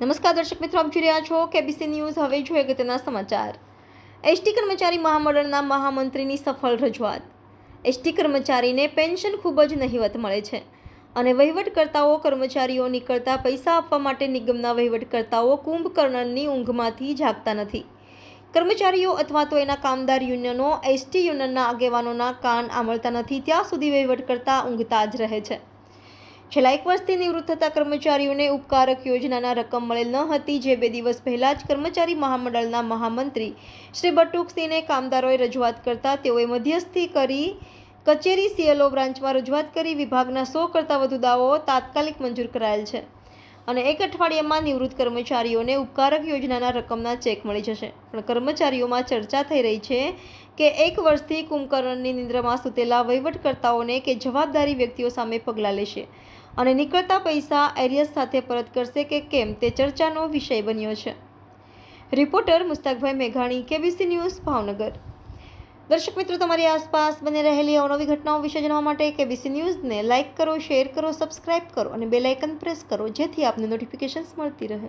નમસ્કાર દર્શક મિત્રો, આપ જોઈ રહ્યા છો કેબીસી ન્યૂઝ હવે જોઈએ અગત્યના સમાચાર. એસટી કર્મચારી મહામંડળના મહામંત્રીની સફળ રજૂઆત. એસટી કર્મચારીને પેન્શન ખૂબ જ નહિવત મળે છે અને વહીવટકર્તાઓ કર્મચારીઓ નીકળતા પૈસા આપવા માટે નિગમના વહીવટકર્તાઓ કુંભકર્ણની ઊંઘમાંથી જાગતા નથી. કર્મચારીઓ અથવા તો એના કામદાર યુનિયનો એસટી યુનિયનના આગેવાનોના કાન આમળતા નથી. ત્યાં સુધી વહીવટકર્તા ઊંઘતા જ રહે છે. છેલ્લા એક વર્ષથી નિવૃત્ત થતા કર્મચારીઓને ઉપકારક યોજનાના રકમ મળેલ ન હતી, જે બે દિવસ પહેલા જ કર્મચારી મહામંડળના મહામંત્રી શ્રી બટુકસિંહને કામદારોએ રજૂઆત કરતા તેઓએ મધ્યસ્થી કરી કચેરી સીએલઓ બ્રાન્ચમાં રજૂઆત કરી, વિભાગના સો કરતાં વધુ દાવાઓ તાત્કાલિક મંજૂર કરાયેલ છે અને એક અઠવાડિયામાં નિવૃત્ત કર્મચારીઓને ઉપકારક યોજનાના રકમના ચેક મળી જશે. પણ કર્મચારીઓમાં ચર્ચા થઈ રહી છે કે એક વર્ષથી કુંભકર્ણની નિંદ્રામાં સૂતેલા વહીવટકર્તાઓને કે જવાબદારી વ્યક્તિઓ સામે પગલાં લેશે. અને નીકળતા પૈસા એરિયસ સાથે પરત કરશે કે કેમ તે ચર્ચાનો વિષય બન્યો છે. રિપોર્ટર મુસ્તાકભાઈ મેઘાણી, કેબીસી ન્યૂઝ, ભાવનગર. દર્શક મિત્રો, તમારી આસપાસ બની રહેલી અવનવી ઘટનાઓ વિશે જાણવા માટે કેબીસી ન્યૂઝને લાઇક કરો, શેર કરો, સબસ્ક્રાઇબ કરો અને બેલ આઇકન પ્રેસ કરો, જેથી આપને નોટિફિકેશન્સ મળતી રહે.